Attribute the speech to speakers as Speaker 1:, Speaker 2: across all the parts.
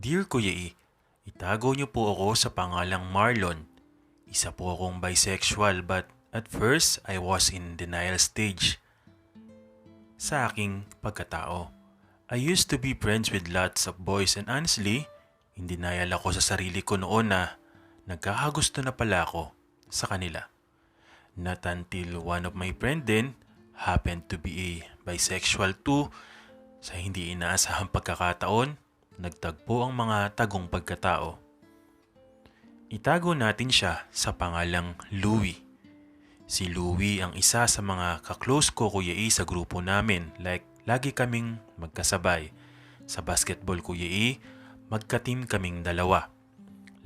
Speaker 1: Dear Kuya E, itago niyo po ako sa pangalang Marlon. Isa po akong bisexual but at first I was in denial stage sa aking pagkatao. I used to be friends with lots of boys and honestly, in denial ako sa sarili ko noon na nagkakagusto na pala ako sa kanila. Not until one of my friend din happened to be a bisexual too sa hindi inaasahang pagkakataon, nagtagpo ang mga tagong pagkatao. Itago natin siya sa pangalang Louie. Si Louie ang isa sa mga kaklose ko Kuya E sa grupo namin like lagi kaming magkasabay. Sa basketball Kuya E, magka-team kaming dalawa.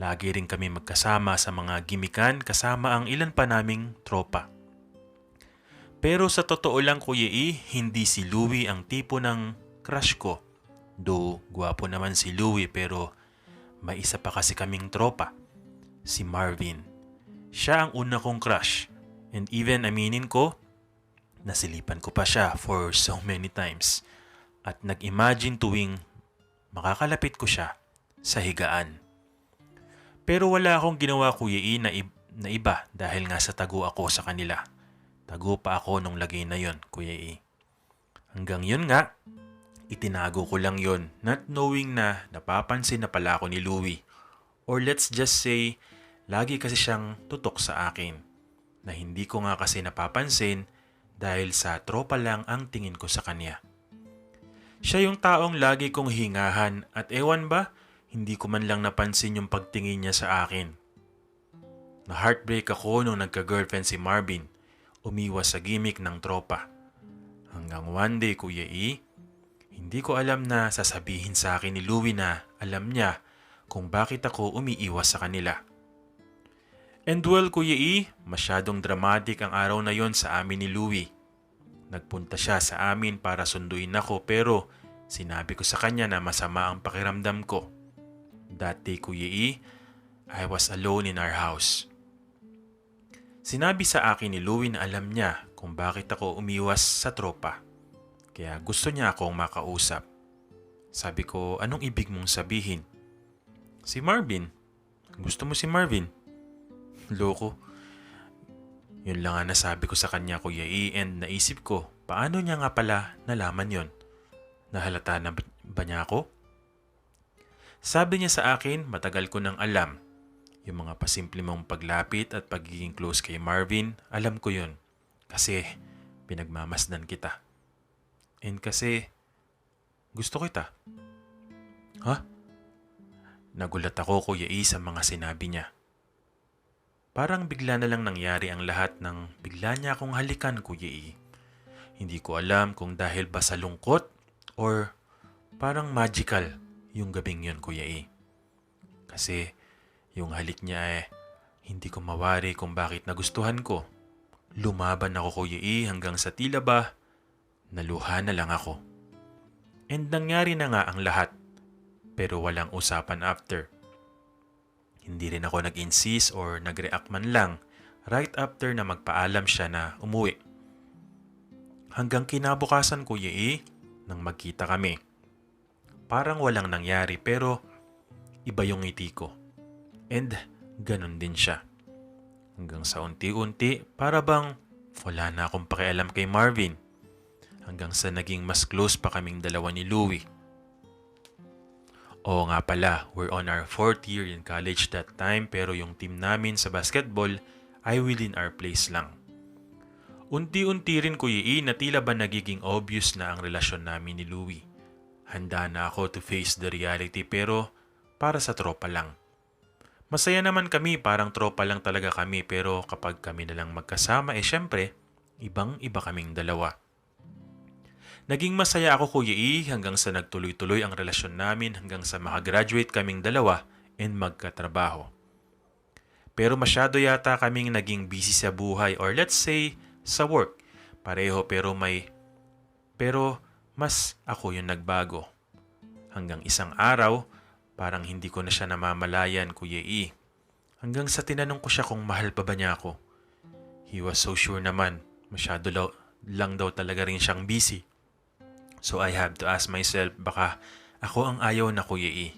Speaker 1: Lagi rin kami magkasama sa mga gimikan kasama ang ilan pa naming tropa. Pero sa totoo lang Kuya E, hindi si Louie ang tipo ng crush ko. Do, gwapo naman si Louie pero may isa pa kasi kaming tropa, si Marvin. Siya ang una kong crush and even aminin ko, nasilipan ko pa siya for so many times at nag-imagine tuwing makakalapit ko siya sa higaan. Pero wala akong ginawa Kuya E na, ib- na iba dahil nga sa tago ako sa kanila. Tago pa ako nung lagay na yon, Kuya E. Hanggang yun nga, itinago ko lang yon not knowing na napapansin na pala ako ni Louie. Or let's just say, lagi kasi siyang tutok sa akin. Na hindi ko nga kasi napapansin dahil sa tropa lang ang tingin ko sa kanya. Siya yung taong lagi kong hingahan at ewan ba, hindi ko man lang napansin yung pagtingin niya sa akin. Na-heartbreak ako nung nagka-girlfriend si Marvin. Umiwas sa gimmick ng tropa. Hanggang one day, Kuya E, hindi ko alam na sasabihin sa akin ni Louie na alam niya kung bakit ako umiiwas sa kanila. And well, Kuya E, masyadong dramatic ang araw na yon sa amin ni Louie. Nagpunta siya sa amin para sunduin ako pero sinabi ko sa kanya na masama ang pakiramdam ko. That day, Kuya E, I was alone in our house. Sinabi sa akin ni Louie na alam niya kung bakit ako umiwas sa tropa. Kaya gusto niya akong makausap. Sabi ko, anong ibig mong sabihin? Si Marvin. Gusto mo si Marvin? Loko. Yun lang nga nasabi ko sa kanya Kuya E and naisip ko, paano niya nga pala nalaman yon? Nahalata na ba niya ako? Sabi niya sa akin, matagal ko nang alam. Yung mga pasimple mong paglapit at pagiging close kay Marvin, alam ko yun. Kasi pinagmamasdan kita. And kasi gusto kita. Ha? Nagulat ako Kuya E sa mga sinabi niya. Parang bigla na lang nangyari ang lahat ng bigla niya akong halikan Kuya E. Hindi ko alam kung dahil ba sa lungkot or parang magical yung gabing yun Kuya E. Kasi yung halik niya eh, hindi ko mawari kung bakit nagustuhan ko. Lumaban ako Kuya E hanggang sa tila ba, naluha na lang ako. And nangyari na nga ang lahat, pero walang usapan after. Hindi rin ako nag-insist or nag-react man lang right after na magpaalam siya na umuwi. Hanggang kinabukasan Kuya E, nang magkita kami. Parang walang nangyari pero iba yung ngiti ko. And ganun din siya. Hanggang sa unti-unti, para bang wala na akong pakialam kay Marvin. Hanggang sa naging mas close pa kaming dalawa ni Louie. Oo nga pala, we're on our fourth year in college that time pero yung team namin sa basketball ay within our place lang. Unti-unti rin Kuya E na tila ba nagiging obvious na ang relasyon namin ni Louie. Handa na ako to face the reality pero para sa tropa lang. Masaya naman kami, parang tropa lang talaga kami pero kapag kami na lang magkasama eh syempre, ibang iba kaming dalawa. Naging masaya ako Kuya E hanggang sa nagtuloy-tuloy ang relasyon namin hanggang sa makagraduate kaming dalawa and magkatrabaho. Pero masyado yata kaming naging busy sa buhay or let's say sa work. Pareho pero may pero mas ako yung nagbago. Hanggang isang araw, parang hindi ko na siya namamalayan Kuya E. Hanggang sa tinanong ko siya kung mahal pa ba niya ako. He was so sure naman, masyado lang daw talaga rin siyang busy. So I have to ask myself, baka ako ang ayaw na Kuya E.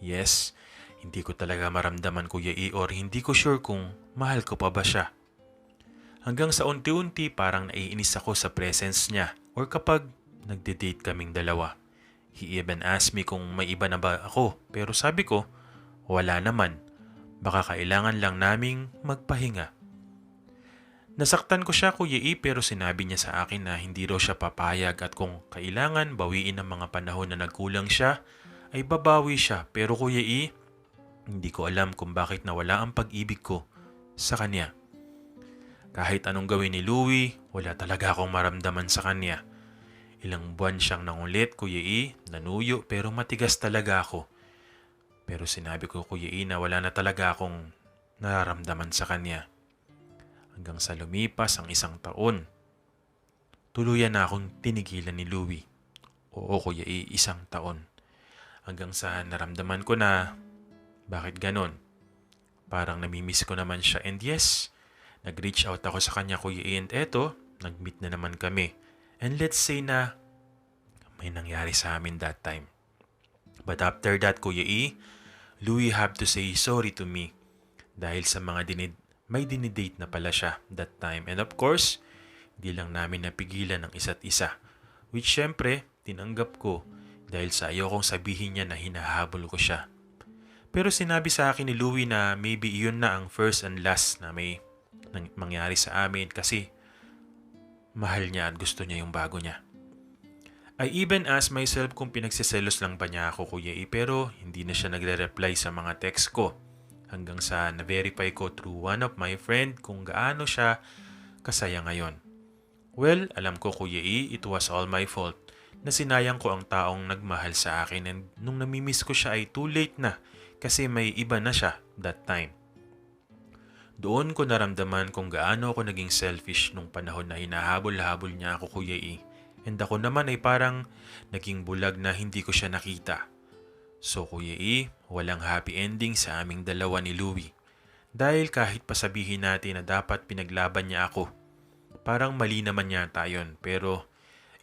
Speaker 1: Yes, hindi ko talaga maramdaman Kuya E or hindi ko sure kung mahal ko pa ba siya. Hanggang sa unti-unti parang naiinis ako sa presence niya or kapag nagde-date kaming dalawa. He even asked me kung may iba na ba ako pero sabi ko, wala naman. Baka kailangan lang naming magpahinga. Nasaktan ko siya Kuya E pero sinabi niya sa akin na hindi raw siya papayag at kung kailangan bawiin ang mga panahon na nagkulang siya, ay babawi siya. Pero Kuya E, hindi ko alam kung bakit nawala ang pag-ibig ko sa kanya. Kahit anong gawin ni Louie, wala talaga akong maramdaman sa kanya. Ilang buwan siyang nangulit, Kuya E, nanuyo pero matigas talaga ako. Pero sinabi ko Kuya E na wala na talaga akong nararamdaman sa kanya. Hanggang sa lumipas ang isang taon, tuluyan na akong tinigilan ni Louie. Oo Kuya isang taon. Hanggang sa naramdaman ko na bakit ganon? Parang namimiss ko naman siya and yes, nag-reach out ako sa kanya Kuya and eto, nag-meet na naman kami. And let's say na may nangyari sa amin that time. But after that Kuya E, Louie have to say sorry to me dahil sa mga dinid may dinidate na pala siya that time. And of course, hindi lang namin napigilan ng isa't isa. Which syempre, tinanggap ko dahil sa ayokong sabihin niya na hinahabol ko siya. Pero sinabi sa akin ni Louie na maybe iyon na ang first and last na may mangyari sa amin kasi mahal niya at gusto niya yung bago niya. I even asked myself kung pinagsiselos lang ba niya ako kuya E pero hindi na siya nagre-reply sa mga text ko hanggang sa na-verify ko through one of my friend kung gaano siya kasaya ngayon. Well, alam ko Kuya E, it was all my fault na sinayang ko ang taong nagmahal sa akin and nung namimiss ko siya ay too late na kasi may iba na siya that time. Doon ko naramdaman kung gaano ako naging selfish nung panahon na hinahabol-habol niya ako Kuya E. And ako naman ay parang naging bulag na hindi ko siya nakita. So Kuya E, walang happy ending sa aming dalawa ni Louie. Dahil kahit pasabihin natin na dapat pinaglaban niya ako, parang mali naman yata yun. Pero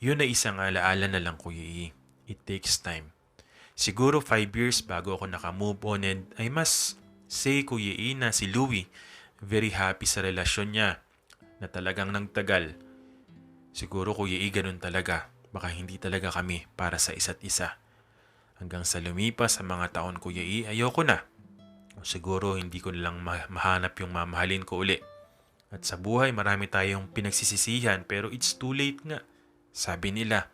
Speaker 1: yun ay isang alaala na lang Kuya E. It takes time. Siguro 5 years bago ako nakamove on and I must say Kuya E na si Louie very happy sa relasyon niya na talagang nagtagal. Siguro Kuya E ganun talaga. Baka hindi talaga kami para sa isa't isa. Hanggang sa lumipas ang mga taon Kuya E, ayoko na. Siguro hindi ko lang ma- mahanap yung mamahalin ko uli. At sa buhay marami tayong pinagsisisihan pero it's too late nga. Sabi nila.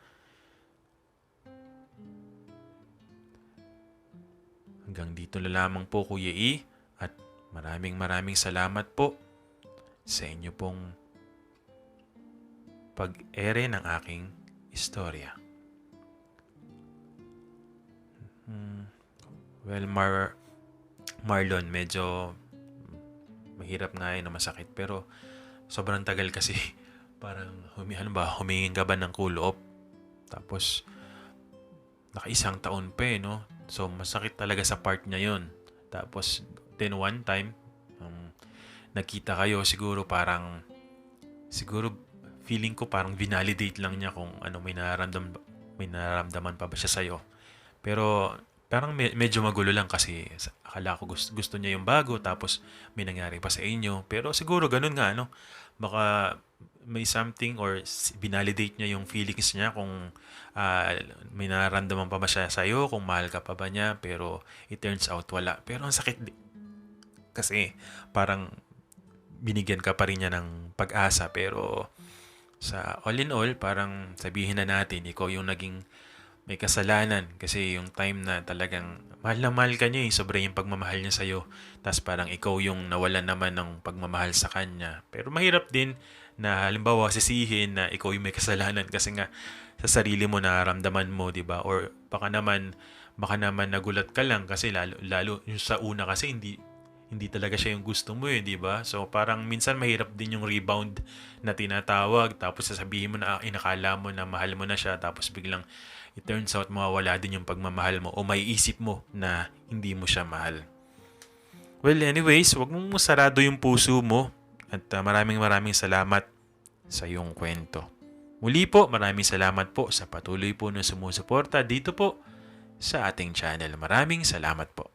Speaker 1: Hanggang dito na lamang po Kuya E at maraming maraming salamat po sa inyo pong pag-ere ng aking istorya. Hmm. Well, Mar Marlon, medyo mahirap nga yun masakit. Pero sobrang tagal kasi parang humi, ano ba, humingin ka ba ng off? Tapos nakaisang taon pa eh, no? So masakit talaga sa part niya yun. Tapos then one time, um, nakita kayo siguro parang siguro feeling ko parang vinalidate lang niya kung ano may nararamdaman may nararamdaman pa ba siya sa'yo. Pero parang me- medyo magulo lang kasi akala ko gusto, gusto niya yung bago tapos may nangyari pa sa inyo. Pero siguro ganun nga, no? Baka may something or binalidate niya yung feelings niya kung ah, may nararamdaman pa ba siya sa'yo, kung mahal ka pa ba niya, pero it turns out wala. Pero ang sakit di- kasi parang binigyan ka pa rin niya ng pag-asa pero sa all in all, parang sabihin na natin, ikaw yung naging may kasalanan kasi yung time na talagang mahal na mahal ka niya eh, sobra yung pagmamahal niya sa'yo. Tapos parang ikaw yung nawalan naman ng pagmamahal sa kanya. Pero mahirap din na halimbawa sisihin na ikaw yung may kasalanan kasi nga sa sarili mo nararamdaman mo, di ba? Or baka naman, baka naman nagulat ka lang kasi lalo, lalo yung sa una kasi hindi hindi talaga siya yung gusto mo eh, di ba? So parang minsan mahirap din yung rebound na tinatawag tapos sasabihin mo na ah, inakala mo na mahal mo na siya tapos biglang it turns out mawawala din yung pagmamahal mo o may isip mo na hindi mo siya mahal. Well anyways, wag mong sarado yung puso mo at ah, maraming maraming salamat sa iyong kwento. Muli po, maraming salamat po sa patuloy po na sumusuporta dito po sa ating channel. Maraming salamat po.